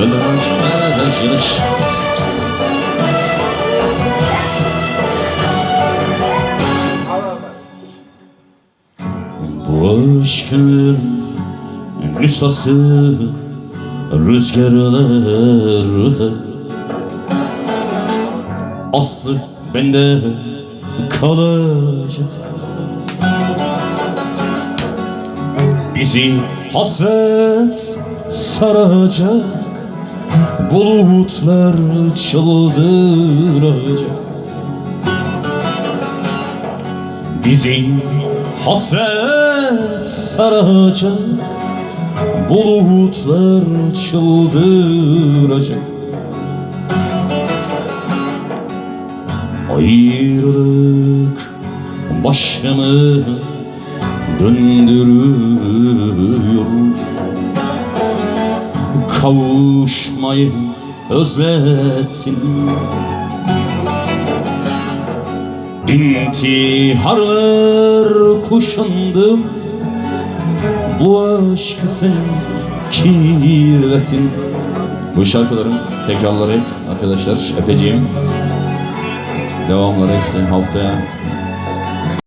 yanaş. Bu aşkın nüshası rüzgarlarda Aslı bende kalacak Bizi hasret saracak Bulutlar çıldıracak Bizi hasret saracak. Bulutlar çıldıracak Ayrılık başımı döndürüyor Kavuşmayı özletim. İntiharlar kuşandım Bu aşkı sen kirletin. Bu şarkıların tekrarları arkadaşlar Efeciğim. Devamları hepsi haftaya